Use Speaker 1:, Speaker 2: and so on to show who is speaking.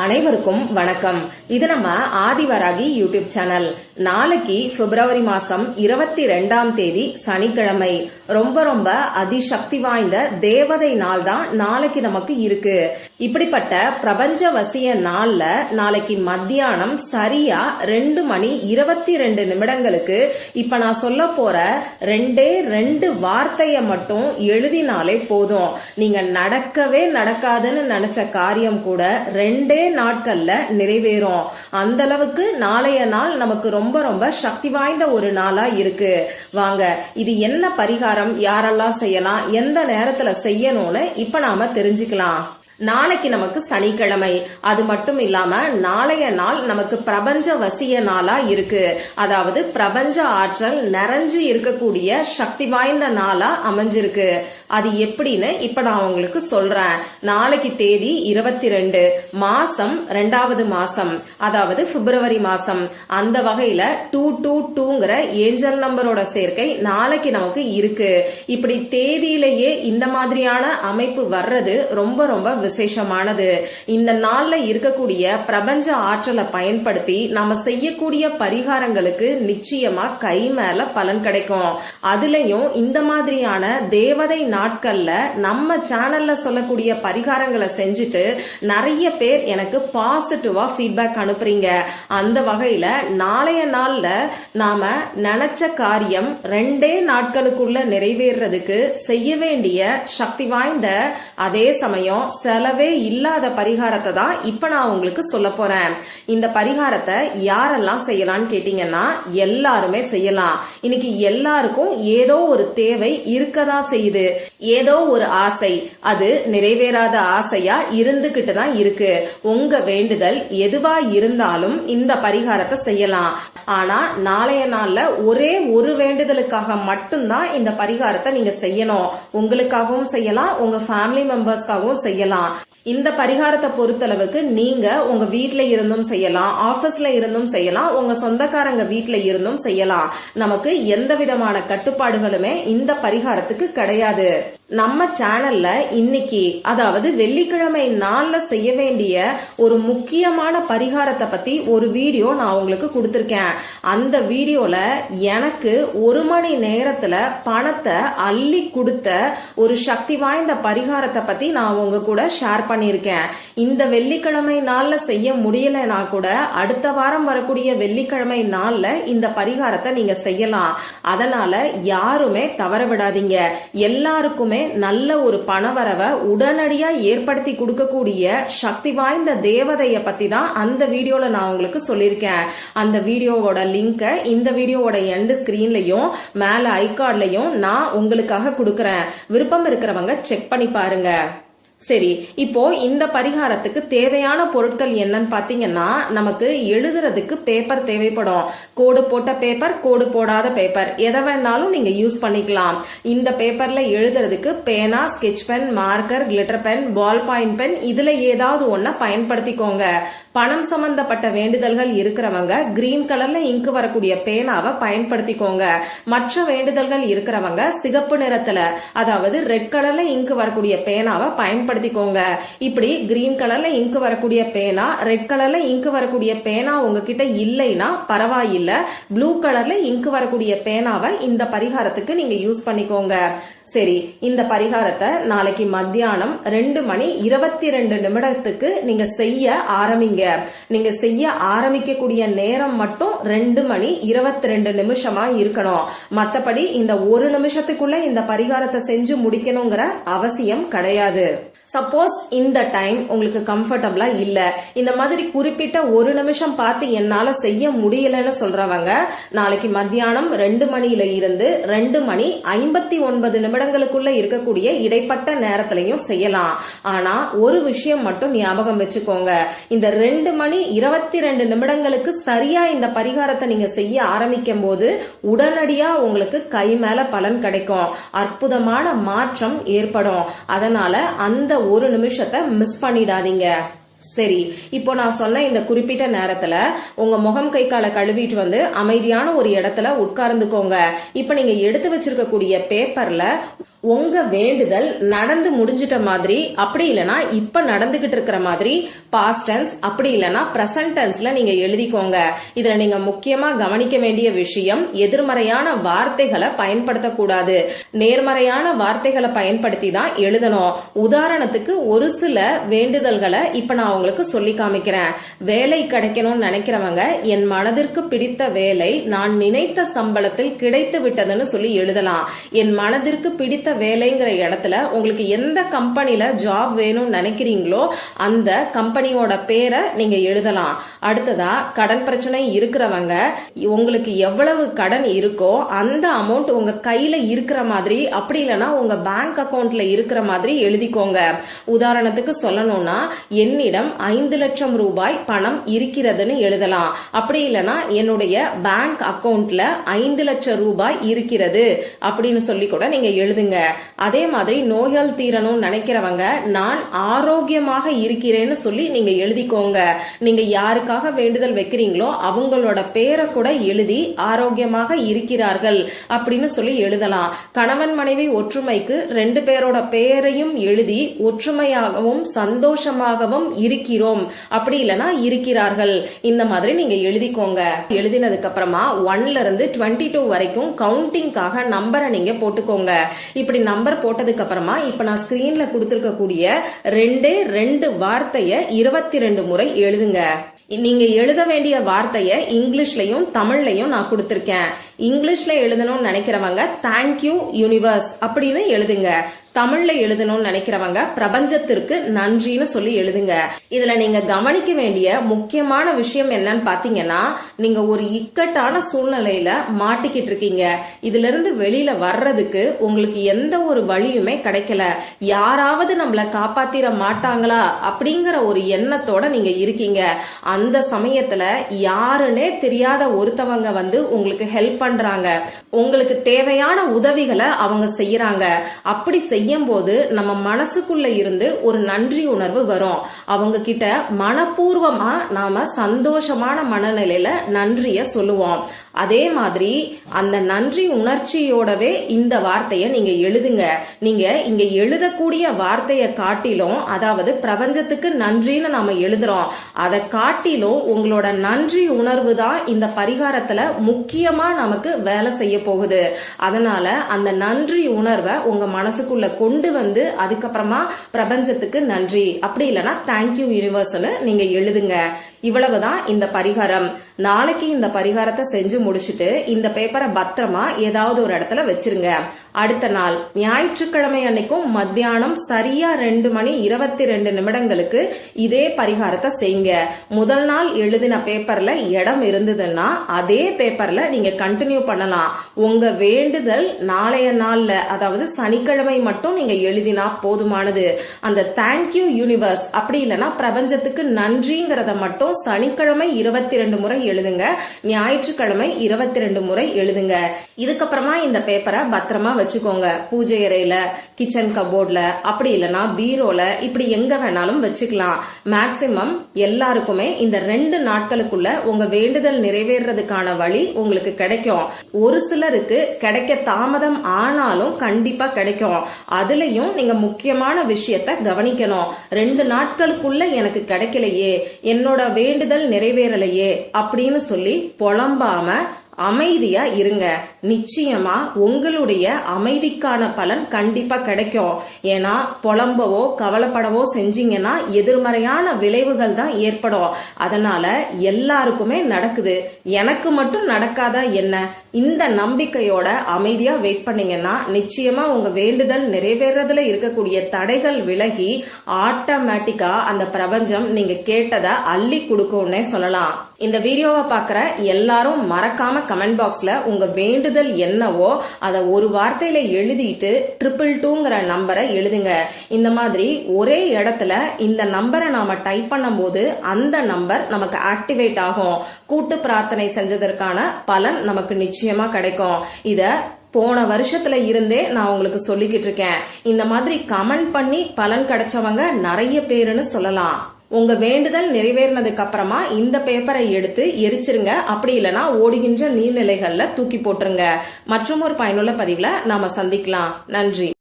Speaker 1: அனைவருக்கும் வணக்கம். இது நம்ம ஆதிவராகி யூடியூப் சேனல். நாளைக்கு பிப்ரவரி மாசம் இருபத்தி ரெண்டாம் தேதி சனிக்கிழமை. ரொம்ப ரொம்ப அதிசக்தி வாய்ந்த தேவதை நாள் தான் நாளைக்கு நமக்கு இருக்கு. இப்படிப்பட்ட பிரபஞ்ச வசிய நாள்ல நாளைக்கு மத்தியானம் சரியா ரெண்டு மணி இருபத்தி ரெண்டு நிமிடங்களுக்கு இப்ப நான் சொல்ல போற ரெண்டே ரெண்டு வார்த்தைய மட்டும் எழுதினாலே போதும். நீங்க நடக்கவே நடக்காதுன்னு நினைச்ச காரியம் கூட ரெண்டே நாட்கள்ல நிறைவேறும். அந்த அளவுக்கு நாளைய நாள் நமக்கு ரொம்ப ரொம்ப சக்தி வாய்ந்த ஒரு நாளா இருக்கு. வாங்க இது என்ன பரிகாரம்? யாரெல்லாம் செய்யலாம்? எந்த நேரத்துல செய்யணும்னு இப்ப நாம தெரிஞ்சுக்கலாம். நாளைக்கு நமக்கு சனிக்கிழமை. அது மட்டும் இல்லாம நாளைய நாள் நமக்கு பிரபஞ்ச வசிய நாளா இருக்கு. அதாவது பிரபஞ்ச ஆற்றல் நிறைஞ்சு இருக்கக்கூடிய சக்தி வாய்ந்த நாளா அமைஞ்சிருக்கு. அது எப்படின்னு இப்ப நான் உங்களுக்கு சொல்றேன். நாளைக்கு தேதி இருபத்தி ரெண்டு மாசம் ரெண்டாவது மாசம். அதாவது பிப்ரவரி மாசம். அந்த வகையில டூ டூ டூங்கிற ஏஞ்சல் நம்பரோட சேர்க்கை நாளைக்கு நமக்கு இருக்கு. இப்படி தேதியிலேயே இந்த மாதிரியான அமைப்பு வர்றது ரொம்ப ரொம்ப விசேஷமானது. இந்த நாள்ல இருக்கக்கூடிய பிரபஞ்ச ஆற்றலை பயன்படுத்தி நாம செய்யக்கூடிய பரிகாரங்களுக்கு நிச்சயமா கை மேல பலன் கிடைக்கும். அதுலயும் இந்த மாதிரியான தேவதை நாட்கள்ல நம்ம சேனல்ல சொல்லக்கூடிய பரிகாரங்களை செஞ்சுட்டு நிறைய பேர் எனக்கு பாசிட்டிவா ஃபீட்பேக் அனுப்புறீங்க. அந்த வகையில நாளைய நாள்ல நாம நினைச்ச காரியம் ரெண்டே நாட்களுக்குள்ள நிறைவேறதுக்கு செய்ய வேண்டிய சக்தி வாய்ந்த அதே சமயம் செலவே இல்லாத பரிகாரத்தை தான் இப்ப நான் உங்களுக்கு சொல்ல போறேன். இந்த பரிகாரத்தை யாரெல்லாம் செய்யலாம்னு கேட்டீங்கன்னா எல்லாருமே செய்யலாம். இன்னைக்கு எல்லாருக்கும் ஏதோ ஒரு தேவை இருக்கதா செய்யுது. ஏதோ ஒரு ஆசை. அது நிறைவேறாத ஆசையா இருந்துகிட்டு தான் இருக்கு. உங்க வேண்டுதல் எதுவா இருந்தாலும் இந்த பரிகாரத்தை செய்யலாம். ஆனா நாளைய நாள்ல ஒரே ஒரு வேண்டுதலுக்காக மட்டும்தான் இந்த பரிகாரத்தை நீங்க செய்யணும். உங்களுக்காகவும் செய்யலாம். உங்க ஃபேமிலி மெம்பர்ஸ்க்காகவும் செய்யலாம். இந்த பரிகாரத்தை பொறுத்தளவுக்கு நீங்க உங்க வீட்ல இருந்தும் செய்யலாம் ஆபீஸ்ல இருந்தும் செய்யலாம் உங்க சொந்தக்காரங்க வீட்ல இருந்தும் செய்யலாம். நமக்கு எந்த விதமான கட்டுப்பாடுகளுமே இந்த பரிகாரத்துக்கு கிடையாது. நம்ம சேனல்ல இன்னைக்கு அதாவது வெள்ளிக்கிழமை நாள்ல செய்ய வேண்டிய ஒரு முக்கியமான பரிகாரத்தை பத்தி ஒரு வீடியோ நான் உங்களுக்கு கொடுத்துருக்கேன். அந்த வீடியோல எனக்கு ஒரு மணி நேரத்துல பணத்தை அள்ளி கொடுத்த ஒரு சக்தி வாய்ந்த பரிகாரத்தை பத்தி நான் உங்க கூட ஷேர் பண்ணியிருக்கேன். இந்த வெள்ளிக்கிழமை நாள்ல செய்ய முடியலனா கூட அடுத்த வாரம் வரக்கூடிய வெள்ளிக்கிழமை நாள்ல இந்த பரிகாரத்தை நீங்க செய்யலாம். அதனால யாருமே தவற விடாதீங்க. எல்லாருக்குமே நல்ல ஒரு பணவரவை உடனடியா ஏற்படுத்தி கொடுக்கக்கூடிய சக்தி வாய்ந்த தேவதைய பத்தி தான் அந்த வீடியோல நான் உங்களுக்கு சொல்லியிருக்கேன். அந்த வீடியோவோட லிங்க இந்த வீடியோவோட எண்டு ஸ்கிரீன்லயும் மேல ஐகார்ட்லயும் நான் உங்களுக்காக கொடுக்கறேன். விருப்பம் இருக்கிறவங்க செக் பண்ணி பாருங்க. சரி இப்போ இந்த பரிகாரத்துக்கு தேவையான பொருட்கள் என்னன்னு பாத்தீங்கன்னா நமக்கு எழுதுறதுக்கு பேப்பர் தேவைப்படும். கோடு போட்ட பேப்பர் கோடு போடாத பேப்பர் எதை வேணாலும் நீங்க யூஸ் பண்ணிக்கலாம். இந்த பேப்பர்ல எழுதுறதுக்கு பேனா sketch pen marker glitter pen ball point pen இதுல ஏதாவது ஒன்ன பயன்படுத்திக்கோங்க. பணம் சம்பந்தப்பட்ட வேண்டுதல்கள் இருக்கிறவங்க கிரீன் கலர்ல இங்கு வரக்கூடிய பேனாவை பயன்படுத்திக்கோங்க. மற்ற வேண்டுதல்கள் இருக்கிறவங்க சிகப்பு நிறத்துல அதாவது ரெட் கலர்ல இங்கு வரக்கூடிய பேனாவை பயன்படுத்திக்கோங்க. இப்படி கிரீன் கலர்ல இங்கு வரக்கூடிய பேனா ரெட் கலர்ல இங்கு வரக்கூடிய பேனா உங்ககிட்ட இல்லைன்னா பரவாயில்ல. ப்ளூ கலர்ல இங்கு வரக்கூடிய பேனாவை இந்த பரிகாரத்துக்கு நீங்க யூஸ் பண்ணிக்கோங்க. சரி இந்த பரிகாரத்தை நாளைக்கு மத்தியானம் ரெண்டு மணி இருபத்தி ரெண்டு நிமிடத்துக்கு நீங்க செய்ய ஆரம்பிங்க. நீங்க செய்ய ஆரம்பிக்கக்கூடிய நேரம் மட்டும் ரெண்டு மணி இருபத்தி ரெண்டு நிமிஷமா இருக்கணும். மத்தபடி இந்த ஒரு நிமிஷத்துக்குள்ள இந்த பரிகாரத்தை செஞ்சு முடிக்கணுங்கிற அவசியம் கிடையாது. சப்போஸ் இந்த டைம் உங்களுக்கு கம்ஃபர்டபுளா இல்ல. இந்த மாதிரி குறிப்பிட்ட ஒரு நிமிஷம் பார்த்து என்னால செய்ய முடியலன்னு சொல்றவங்க நாளைக்கு மத்தியானம் ரெண்டு மணியில இருந்து ரெண்டு மணி ஐம்பத்தி ஒன்பது நிமிடங்களுக்குள்ள இருக்கக்கூடிய இடைப்பட்ட நேரத்திலையும் செய்யலாம். ஆனா ஒரு விஷயம் மட்டும் ஞாபகம் வச்சுக்கோங்க. இந்த ரெண்டு மணி இருபத்தி ரெண்டு நிமிடங்களுக்கு சரியா இந்த பரிகாரத்தை நீங்க செய்ய ஆரம்பிக்கும் போது உடனடியா உங்களுக்கு கை மேல பலன் கிடைக்கும். அற்புதமான மாற்றம் ஏற்படும். அதனால அந்த ஒரு நிமிஷத்தை மிஸ் பண்ணிடாதீங்க. சரி இப்போ நான் சொன்ன இந்த குறிப்பிட்ட நேரத்துல உங்க முகம் கை காலை கழுவிட்டு வந்து அமைதியான ஒரு இடத்துல உட்கார்ந்துக்கோங்க. இப்ப நீங்க எடுத்து வச்சிருக்கக்கூடிய பேப்பர்ல உங்க வேண்டுதல் நடந்து முடிஞ்சிட்ட மாதிரி அப்படி இல்லனா இப்ப நடந்துகிட்டு இருக்கிற மாதிரி பாஸ்ட் டென்ஸ் அப்படி இல்லனா பிரசன்ட் டென்ஸ்ல நீங்க எழுதிக்கோங்க. இதுல நீங்க முக்கியமா கவனிக்க வேண்டிய விஷயம் எதிர்மறையான வார்த்தைகளை பயன்படுத்தக்கூடாது. நேர்மறையான வார்த்தைகளை பயன்படுத்தி தான் எழுதணும். உதாரணத்துக்கு ஒரு சில வேண்டுதல்களை இப்ப நான் உங்களுக்கு சொல்லி காமிக்கிறேன். வேலை கிடைக்கணும்னு நினைக்கிறவங்க என் மனதிற்கு பிடித்த வேலை நான் நினைத்த சம்பளத்தில் கிடைத்து விட்டதுன்னு சொல்லி எழுதலாம். என் மனதிற்கு பிடித்த வேலைங்கிற இடத்துல உங்களுக்கு எந்த கம்பெனில ஜாப் வேணும்னு நினைக்கிறீங்களோ அந்த கம்பெனியோட பேரை நீங்க எழுதலாம். அடுத்ததா கடன் பிரச்சனை இருக்கிறவங்க உங்களுக்கு எவ்வளவு கடன் இருக்கோ அந்த அமௌண்ட் உங்க கையில இருக்கிற மாதிரி அப்படி இல்லைன்னா உங்க பேங்க் அக்கவுண்ட்ல இருக்கிற மாதிரி எழுதிக்கோங்க. உதாரணத்துக்கு சொல்லணும்னா என்னிடம் ஐந்து லட்சம் ரூபாய் பணம் இருக்கிறதுன்னு எழுதலாம். அப்படி இல்லைன்னா என்னுடைய பேங்க் அக்கவுண்ட்ல ஐந்து லட்சம் ரூபாய் இருக்கிறது அப்படின்னு சொல்லி கூட நீங்க எழுதுங்க. அதே மாதிரி நோயால் தீரணும்னு நினைக்கிறவங்க நான் ஆரோக்கியமாக இருக்கிறேன்னு சொல்லி நீங்க எழுதிக்கோங்க. நீங்க யாருக்காக வேண்டுதல் வைக்கிறீங்களோ அவங்களோட பேரை கூட எழுதி ஆரோக்கியமாக இருக்கிறார்கள் அப்படின்னு சொல்லி எழுதலாம். கணவன் மனைவி ஒற்றுமைக்கு ரெண்டு பேரோட பெயரையும் எழுதி ஒற்றுமையாகவும் சந்தோஷமாகவும் இருக்கிறோம். அப்படி இல்லைன்னா இருக்கிறார்கள். இந்த மாதிரி நீங்க எழுதிக்கோங்க. எழுதினதுக்கு அப்புறமா ஒன்ல இருந்து டுவெண்ட்டி டூ வரைக்கும் கவுண்டிங்காக நம்பரை நீங்க போட்டுக்கோங்க. இப்படி நம்பர் போட்டதுக்கு அப்புறமா இப்ப நான் ஸ்கிரீன்ல கொடுத்திருக்கக்கூடிய ரெண்டு ரெண்டு வார்த்தைய இருபத்தி ரெண்டு முறை எழுதுங்க. நீங்க எழுத வேண்டிய வார்த்தைய இங்கிலீஷ்லயும் தமிழ்லயும் நான் கொடுத்திருக்கேன். இங்கிலீஷ்ல எழுதணும்னு நினைக்கிறவங்க தேங்க்யூ யூனிவர்ஸ் அப்படின்னு எழுதுங்க. தமிழ்ல எழுதணும்னு நினைக்கிறவங்க பிரபஞ்சத்திற்கு நன்றின்னு சொல்லி எழுதுங்க. இதுல நீங்க கவனிக்க வேண்டிய முக்கியமான விஷயம் என்னன்னு பாத்தீங்கன்னா நீங்க ஒரு இக்கட்டான சூழ்நிலையில மாட்டிக்கிட்டு இருக்கீங்க. இதுல இருந்து வெளியில வர்றதுக்கு உங்களுக்கு எந்த ஒரு வழியுமே கிடைக்கல. யாராவது நம்மள காப்பாத்திர மாட்டாங்களா அப்படிங்கிற ஒரு எண்ணத்தோட நீங்க இருக்கீங்க. அந்த சமயத்துல யாருன்னே தெரியாத ஒருத்தவங்க வந்து உங்களுக்கு ஹெல்ப் பண்றாங்க. உங்களுக்கு தேவையான உதவிகளை அவங்க செய்யறாங்க. அப்படி செய்யும் போது நம்ம மனசுக்குள்ள இருந்து ஒரு நன்றி உணர்வு வரும். அவங்க கிட்ட மனப்பூர்வமா நாம சந்தோஷமான மனநிலையில நன்றிய சொல்லுவோம். அதே மாதிரி அந்த நன்றி உணர்ச்சியோடவே இந்த வார்த்தையை நீங்க எழுதுங்க. நீங்க இங்க எழுதக்கூடிய வார்த்தையை காட்டிலும் அதாவது பிரபஞ்சத்துக்கு நன்றின்னு நாம எழுதுறோம். அதை காட்டிலும் உங்களோட நன்றி உணர்வு தான் இந்த பரிகாரத்துல முக்கியமா நமக்கு வேலை செய்ய போகுது. அதனால அந்த நன்றி உணர்வை உங்க மனசுக்குள்ள கொண்டு வந்து அதுக்கப்புறமா பிரபஞ்சத்துக்கு நன்றி. அப்படி இல்லைன்னா தேங்க்யூ யூனிவர்ஸ்னு நீங்க எழுதுங்க. இவ்வளவுதான் இந்த பரிகாரம். நாளைக்கு இந்த பரிகாரத்தை செஞ்சு முடிச்சிட்டு இந்த பேப்பரை பத்திரமா ஏதாவது ஒரு இடத்துல வச்சிருங்க. அடுத்த நாள் ஞாயிற்றுக்கிழமை அன்னைக்கும் மத்தியானம் சரியா ரெண்டு மணி இருபத்தி ரெண்டு நிமிடங்களுக்கு இதே பரிகாரத்தை செய்யுங்க. முதல் நாள் எழுதின பேப்பர்ல இடம் இருந்ததுன்னா அதே பேப்பர்ல நீங்க கண்டினியூ பண்ணலாம். உங்க வேண்டுதல் நாளைய நாள்ல அதாவது சனிக்கிழமை மட்டும் நீங்க எழுதினா போதுமானது. அந்த தேங்க்யூ யூனிவர்ஸ் அப்படி இல்லைன்னா பிரபஞ்சத்துக்கு நன்றிங்கிறத மட்டும் சனிக்கிழமை இருபத்தி ரெண்டு முறை எழுதுங்க ஞாயிற்றுக்கிழமை இருபத்தி ரெண்டு முறை எழுதுங்க. இதுக்கப்புறமா இந்த பேப்பரை பத்திரமா வச்சுக்கோங்க. பூஜை அறையில கிச்சன் கபோர்ட்ல அப்படி இல்லைன்னா பீரோல இப்படி எங்க வேணாலும் வச்சுக்கலாம். மேக்சிமம் எல்லாருக்குமே இந்த ரெண்டு நாட்களுக்குள்ள உங்க வேண்டுதல் நிறைவேறதுக்கான வழி உங்களுக்கு கிடைக்கும். ஒரு சிலருக்கு கிடைக்க தாமதம் ஆனாலும் கண்டிப்பா கிடைக்கும். அதுலயும் நீங்க முக்கியமான விஷயத்த கவனிக்கணும். ரெண்டு நாட்களுக்குள்ள எனக்கு கிடைக்கலையே. என்னோட வேண்டுதல் நிறைவேறலையே அப்படின்னு சொல்லி புலம்பாம அமைதியா இருங்க. நிச்சயமா உங்களுடைய அமைதிக்கான பலன் கண்டிப்பா கிடைக்கும். ஏன்னா புலம்பவோ கவலைப்படவோ செஞ்சீங்கன்னா எதிர்மறையான விளைவுகள் தான் ஏற்படும். அதனால எல்லாருக்குமே நடக்குது. எனக்கு மட்டும் நடக்காதா என்ன? இந்த நம்பிக்கையோட அமைதியா வெயிட் பண்ணீங்கன்னா நிச்சயமா உங்க வேண்டுதல் நிறைவேறதுல இருக்கக்கூடிய தடைகள் விலகி ஆட்டோமேட்டிக்கா அந்த பிரபஞ்சம் நீங்க கேட்டதை அள்ளி கொடுக்கும்னே சொல்லலாம். இந்த வீடியோவை பார்க்குற எல்லாரும் மறக்காம கமெண்ட் பாக்ஸ்ல உங்க வேண்டுதல் என்னவோ அதை ஒரு வார்த்தையில எழுதிட்டு ட்ரிபிள் டூங்கிற நம்பரை எழுதுங்க. இந்த மாதிரி ஒரே இடத்துல இந்த நம்பரை நாம டைப் பண்ணும்போது அந்த நம்பர் நமக்கு ஆக்டிவேட் ஆகும். கூட்டு பிரார்த்தனை செஞ்சதற்கான பலன் நமக்கு நிச்சயமா கிடைக்கும். இத போன வருஷத்துல இருந்தே நான் உங்களுக்கு சொல்லிக்கிட்டு இருக்கேன். இந்த மாதிரி கமெண்ட் பண்ணி பலன் கிடைச்சவங்க நிறைய பேருன்னு சொல்லலாம். உங்க வேண்டுதல் நிறைவேறினதுக்கு அப்புறமா இந்த பேப்பரை எடுத்து எரிச்சிருங்க. அப்படி இல்லைன்னா ஓடுகின்ற நீர்நிலைகள்ல தூக்கி போட்டுருங்க. மற்றும் ஒரு பயனுள்ள பதிவுல நாம சந்திக்கலாம். நன்றி.